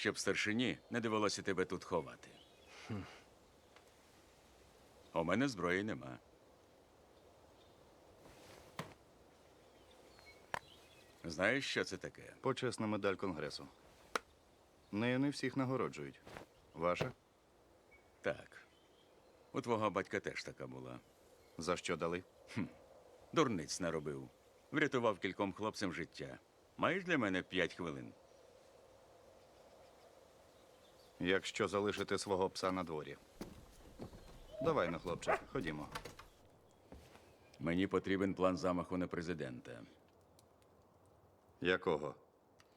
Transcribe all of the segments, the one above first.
щоб старшині не довелося тебе тут ховати. У мене зброї нема. Знаєш, що це таке? Почесна медаль Конгресу. Нею не всіх нагороджують. Ваша? Так. У твого батька теж така була. За що дали? Дурниць наробив. Врятував кільком хлопцям життя. Маєш для мене п'ять хвилин? Якщо залишити свого пса на дворі. Давай, ну, хлопче, ходімо. Мені потрібен план замаху на президента. Якого?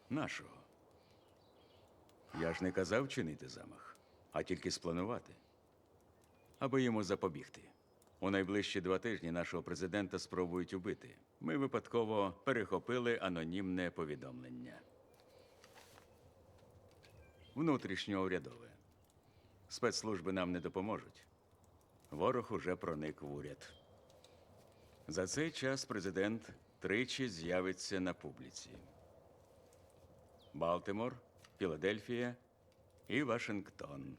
Нашого. Я ж не казав чинити замах, а тільки спланувати. Аби йому запобігти. У найближчі два тижні нашого президента спробують убити. Ми випадково перехопили анонімне повідомлення. Внутрішньоурядове. Спецслужби нам не допоможуть. Ворог уже проник в уряд. За цей час президент тричі з'явиться на публіці. Балтимор, Філадельфія і Вашингтон.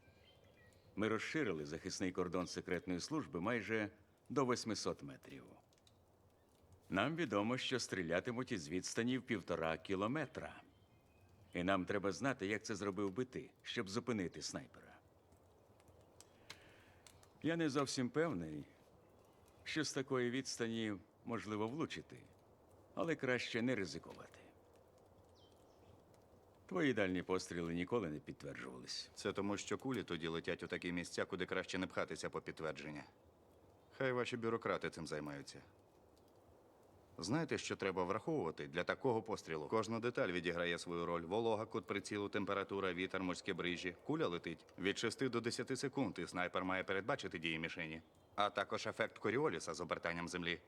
Ми розширили захисний кордон секретної служби майже до 800 метрів. Нам відомо, що стрілятимуть із відстані в півтора кілометра. І нам треба знати, як це зробив би ти, щоб зупинити снайпера. Я не зовсім певний, що з такої відстані можливо влучити, але краще не ризикувати. Твої дальні постріли ніколи не підтверджувались. Це тому, що кулі тоді летять у такі місця, куди краще не пхатися по підтвердження. Хай ваші бюрократи цим займаються. Знаєте, що треба враховувати для такого пострілу? Кожна деталь відіграє свою роль. Волога, кут прицілу, температура, вітер, морське брижі. Куля летить від 6 до 10 секунд, і снайпер має передбачити дії мішені. А також ефект Коріоліса з обертанням землі.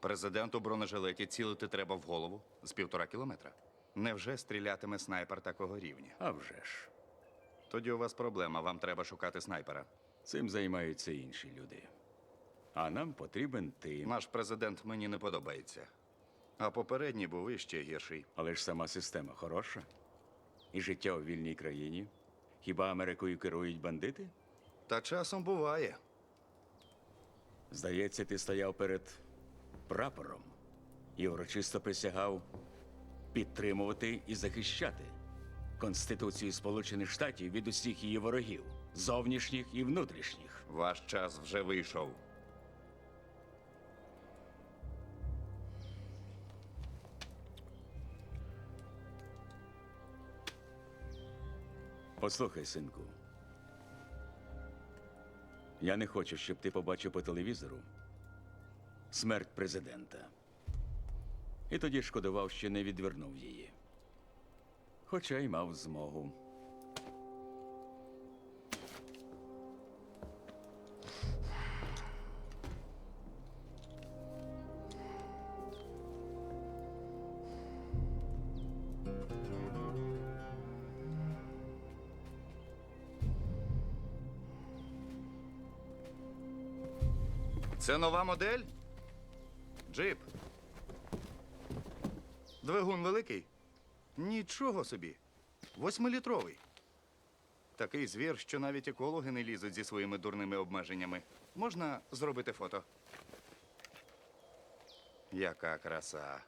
Президенту бронежилеті цілити треба в голову з півтора кілометра. Невже стрілятиме снайпер такого рівня? А вже ж, Тоді у вас проблема, вам треба шукати снайпера. цим займаються інші люди. А нам потрібен ти. Наш президент мені не подобається. А попередній був іще гірший. Але ж сама система хороша. І життя у вільній країні. Хіба Америкою керують бандити? Та часом буває. Здається, ти стояв перед прапором і урочисто присягав підтримувати і захищати Конституцію Сполучених Штатів від усіх її ворогів, зовнішніх і внутрішніх. Ваш час вже вийшов. Послухай, синку. Я не хочу, щоб ти побачив по телевізору смерть президента. І тоді шкодував, що не відвернув її. Хоча й мав змогу. Це нова модель? Джип. Двигун великий? Нічого собі. Восьмилітровий. Такий звір, що навіть екологи не лізуть зі своїми дурними обмеженнями. Можна зробити фото. Яка краса.